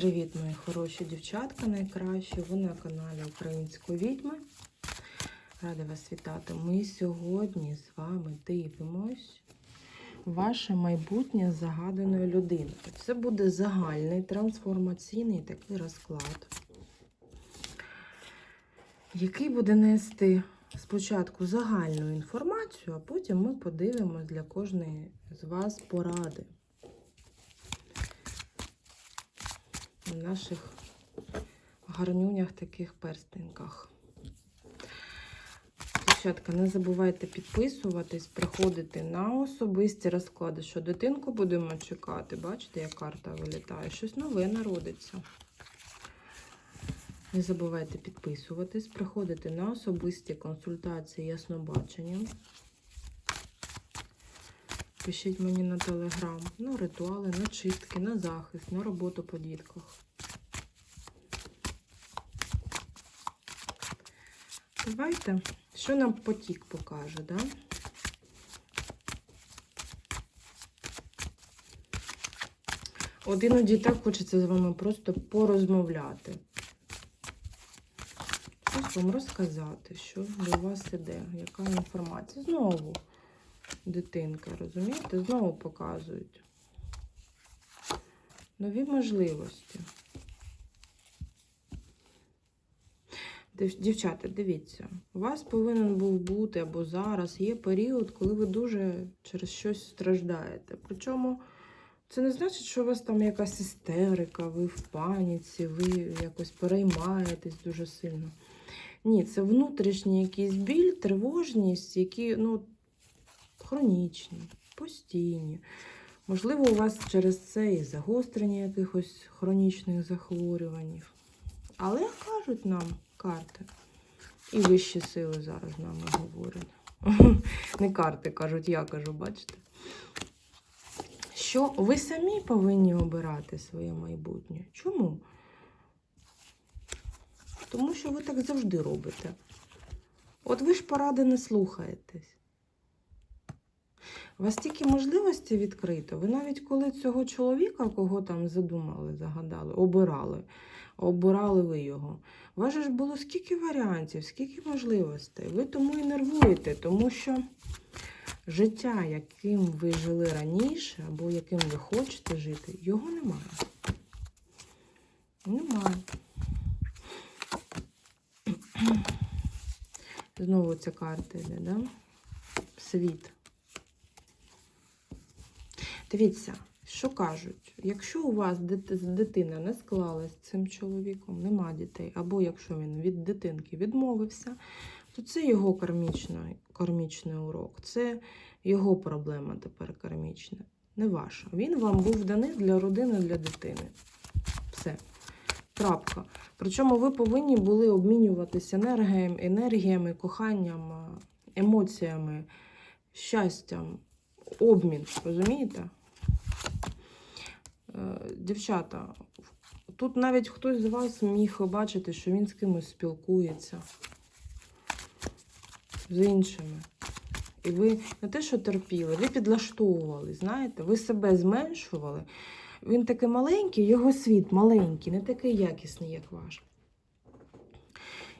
Привіт, мої хороші дівчатка, найкращі. Ви на каналі Української відьми. Рада вас вітати. Ми сьогодні з вами дивимось ваше майбутнє загаданої людини. Це буде загальний трансформаційний такий розклад, який буде нести спочатку загальну інформацію, а потім ми подивимось для кожної з вас поради. В наших гарнюнях таких перстеньках. Дівчатка, не забувайте підписуватись, приходити на особисті розклади, що дитинку будемо чекати. Бачите, як карта вилітає? Щось нове народиться. Не забувайте підписуватись, приходити на особисті консультації яснобаченням. Пишіть мені на телеграм, на ритуали, на чистки, на захист, на роботу по дітках. Давайте, що нам потік покаже, да? От іноді так хочеться з вами просто порозмовляти. Щось вам розказати, що до вас іде, яка інформація. Знову дитинка, розумієте? Знову показують нові можливості. Дівчата, дивіться, у вас повинен був бути або зараз є період, коли ви дуже через щось страждаєте. Причому це не значить, що у вас там якась істерика, ви в паніці, ви якось переймаєтесь дуже сильно. Ні, це внутрішній якийсь біль, тривожність, які, ну, хронічні, постійні. Можливо, у вас через це і загострення якихось хронічних захворювань. Але кажуть нам карти. І вищі сили зараз нами говорять. Не карти кажуть, я кажу, бачите? Що ви самі повинні обирати своє майбутнє. Чому? Тому що ви так завжди робите. От ви ж поради не слухаєтесь. У вас тільки можливості відкрито. Ви навіть коли цього чоловіка, кого там задумали, загадали, обирали, обирали ви його. У вас ж було скільки варіантів, скільки можливостей. Ви тому і нервуєте, тому що життя, яким ви жили раніше, або яким ви хочете жити, його немає. Немає. Знову ця карта йде, да? Світ. Дивіться, що кажуть, якщо у вас дитина не склалась з цим чоловіком, нема дітей, або якщо він від дитинки відмовився, то це його кармічний, кармічний урок, це його проблема тепер кармічна, не ваша. Він вам був даний для родини, для дитини. Все. Крапка. Причому ви повинні були обмінюватися енергіями, енергіями, коханням, е, емоціями, щастям, обмін, розумієте? Е, Дівчата, тут навіть хтось з вас міг бачити, що він з кимось спілкується з іншими. І ви не те, що терпіли, ви підлаштовували, знаєте, ви себе зменшували. Він такий маленький, його світ маленький, не такий якісний, як ваш.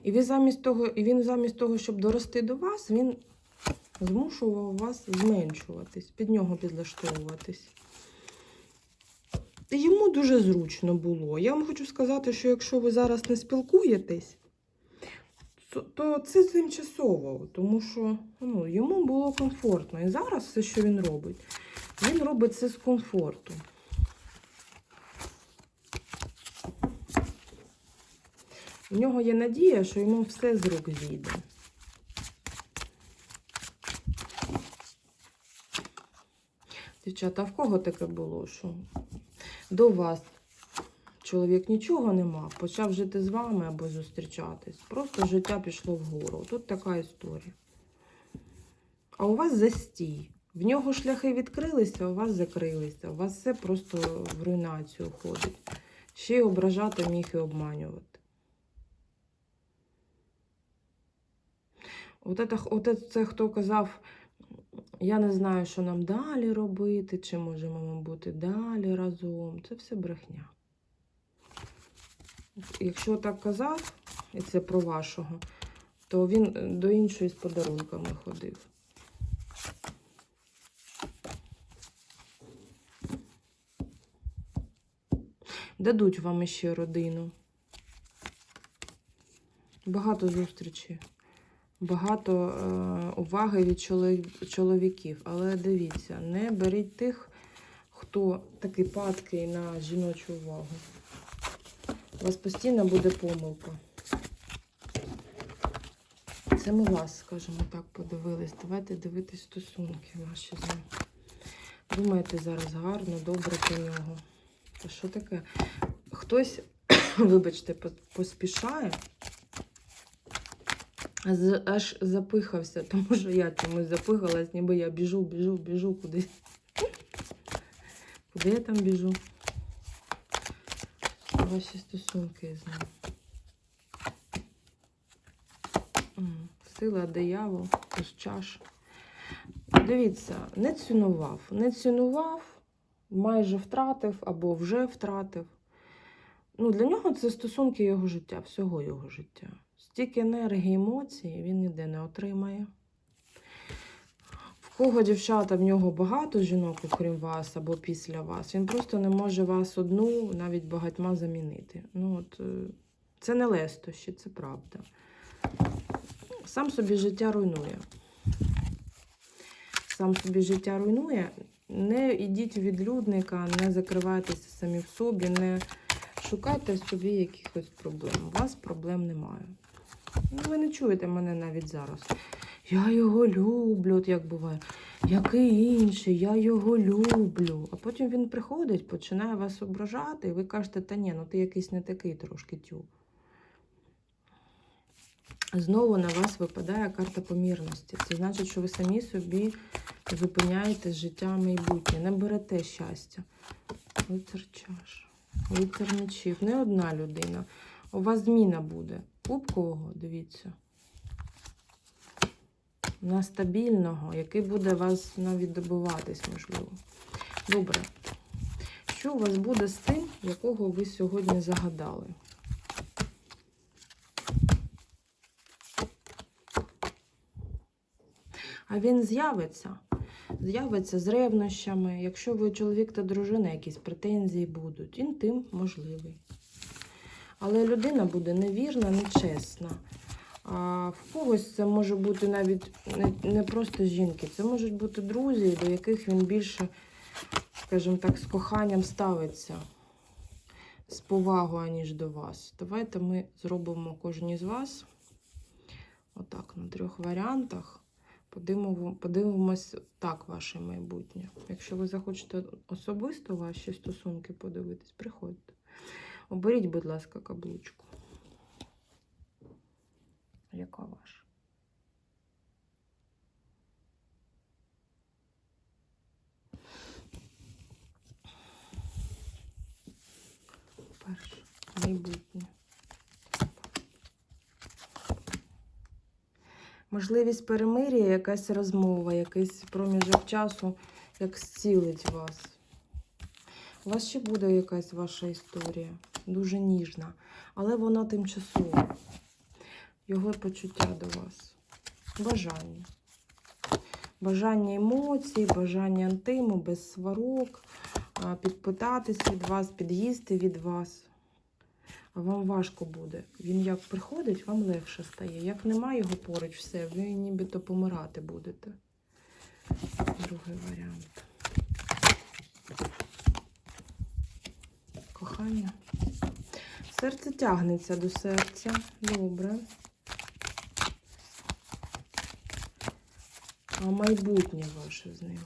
І ви замість того, і він замість того, щоб дорости до вас, він змушував вас зменшуватись, під нього підлаштовуватись. Йому дуже зручно було. Я вам хочу сказати, що якщо ви зараз не спілкуєтесь, то це тимчасово, тому що ну, йому було комфортно. І зараз все, що він робить, він робить це з комфорту. У нього є надія, що йому все з рук зійде. Дівчата, а в кого таке було? Що до вас чоловік нічого не мав, почав жити з вами або зустрічатись. Просто життя пішло вгору. Тут така історія. А у вас застій. В нього шляхи відкрилися, а у вас закрилися. У вас все просто в руйнацію ходить. Ще й ображати міг і обманювати. От, це хто казав, я не знаю, що нам далі робити, чи можемо ми бути далі разом. Це все брехня. Якщо так казав, і це про вашого, то він е, до іншої з подарунками ходив. Дадуть вам іще родину. Багато зустрічей, багато е, уваги від чоловіків. Але дивіться, не беріть тих, хто такий падкий на жіночу увагу. У вас постійно буде помилка. Це ми вас, скажімо так, подивились. Давайте дивитись стосунки ваші з ним. Думаєте зараз гарно, добре про нього. Та що таке? Хтось, вибачте, поспішає, аж запихався, тому що я чомусь запихалась, ніби я біжу, біжу, біжу кудись. Куди я там біжу? Ваші стосунки з ним. Сила, диявол, з чаш. Дивіться, не цінував. Не цінував, майже втратив або вже втратив. Ну, для нього це стосунки його життя, всього його життя. Стільки енергії, емоцій він ніде не отримає. В кого дівчата в нього багато жінок, окрім вас або після вас, він просто не може вас одну, навіть багатьма замінити. Ну, от, е, це не лестощі, це правда. Сам собі життя руйнує. Сам собі життя руйнує. Не йдіть у відлюдника, не закривайтеся самі в собі, не шукайте собі якихось проблем. У вас проблем немає. Ну, ви не чуєте мене навіть зараз. Я його люблю, от як буває. Який інший, я його люблю. А потім він приходить, починає вас ображати, і ви кажете, та ні, ну ти якийсь не такий трошки тю. Знову на вас випадає карта помірності. Це значить, що ви самі собі зупиняєте життя майбутнє, не берете щастя. Лицар чаш, лицар мечів. Не одна людина. У вас зміна буде. Кубкового, дивіться. На стабільного, який буде вас навіть добиватись, можливо. Добре. Що у вас буде з тим, якого ви сьогодні загадали? А він з'явиться. З'явиться з ревнощами. Якщо ви чоловік та дружина, якісь претензії будуть, інтим можливий. Але людина буде невірна, нечесна. А в когось це може бути навіть не, не просто жінки, це можуть бути друзі, до яких він більше, скажімо так, з коханням ставиться, з повагою, аніж до вас. Давайте ми зробимо кожній з вас отак, на трьох варіантах. Подивимо, подивимось так ваше майбутнє. Якщо ви захочете особисто ваші стосунки подивитись, приходьте. Оберіть, будь ласка, каблучку. Яка ваша? Перше. Майбутнє. Можливість перемир'я, якась розмова, якийсь проміжок часу, як зцілить вас. У вас ще буде якась ваша історія, дуже ніжна, але вона тимчасова. Його почуття до вас. Бажання. Бажання емоцій, бажання інтиму, без сварок, підпитатись від вас, під'їсти від вас. А вам важко буде. Він як приходить, вам легше стає. Як немає його поруч, все, ви нібито помирати будете. Другий варіант. Кохання. Серце тягнеться до серця. Добре. А майбутнє ваше з ним.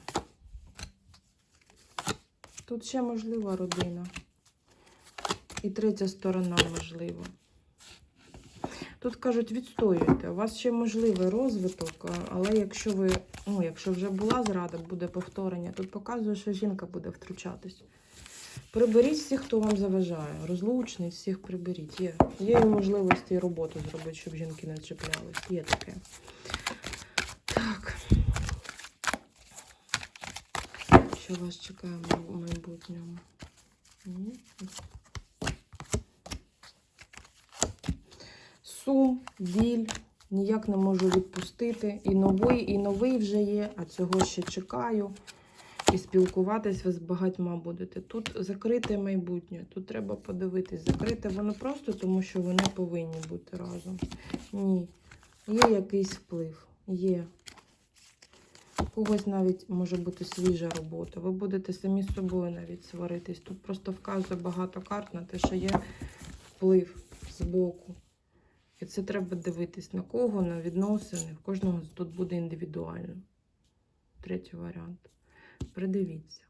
Тут ще можлива родина. І третя сторона можлива. Тут кажуть, відстоюйте. У вас ще можливий розвиток, але якщо ви, ну, якщо вже була зрада, буде повторення, тут показує, що жінка буде втручатись. Приберіть всіх, хто вам заважає. Розлучний, всіх приберіть. Є, є і можливості роботу зробити, щоб жінки не чіплялись. Є таке. Так. Що вас чекає в майбутньому? Ні? сум, біль, ніяк не можу відпустити. І новий, і новий вже є, а цього ще чекаю. І спілкуватись ви з багатьма будете. Тут закрите майбутнє, тут треба подивитись. Закрите воно просто тому, що вони повинні бути разом. Ні. Є якийсь вплив. Є. Когось навіть може бути свіжа робота. Ви будете самі з собою навіть сваритись. Тут просто вказує багато карт на те, що є вплив з боку. І це треба дивитись на кого, на відносини. В кожного тут буде індивідуально. Третій варіант. Придивіться.